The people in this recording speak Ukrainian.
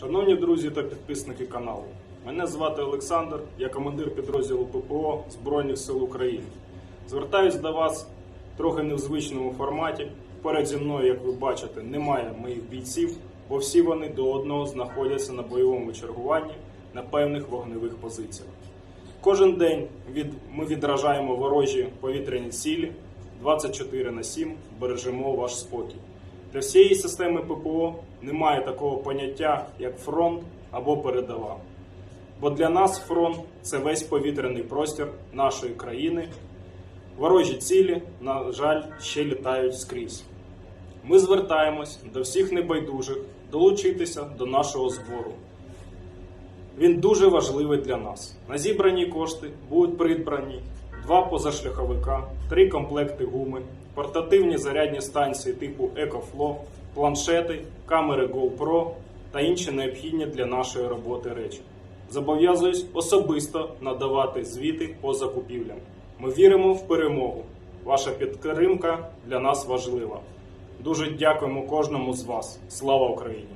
Шановні друзі та підписники каналу, мене звати Олександр, я командир підрозділу ППО Збройних сил України. Звертаюсь до вас трохи не в звичному форматі. Поряд зі мною, як ви бачите, немає моїх бійців, бо всі вони до одного знаходяться на бойовому чергуванні на певних вогневих позиціях. Кожен день від, ми відражаємо ворожі повітряні цілі 24 на 7, бережемо ваш спокій. Для всієї системи ППО немає такого поняття, як фронт або передова. Бо для нас фронт це весь повітряний простір нашої країни. Ворожі цілі, на жаль, ще літають скрізь. Ми звертаємось до всіх небайдужих долучитися до нашого збору. Він дуже важливий для нас. На зібрані кошти будуть придбані два позашляховика, три комплекти гуми, портативні зарядні станції типу EcoFlow, планшети, камери GoPro та інші необхідні для нашої роботи речі. Зобов'язуюсь особисто надавати звіти по закупівлям. Ми віримо в перемогу. Ваша підтримка для нас важлива. Дуже дякуємо кожному з вас. Слава Україні!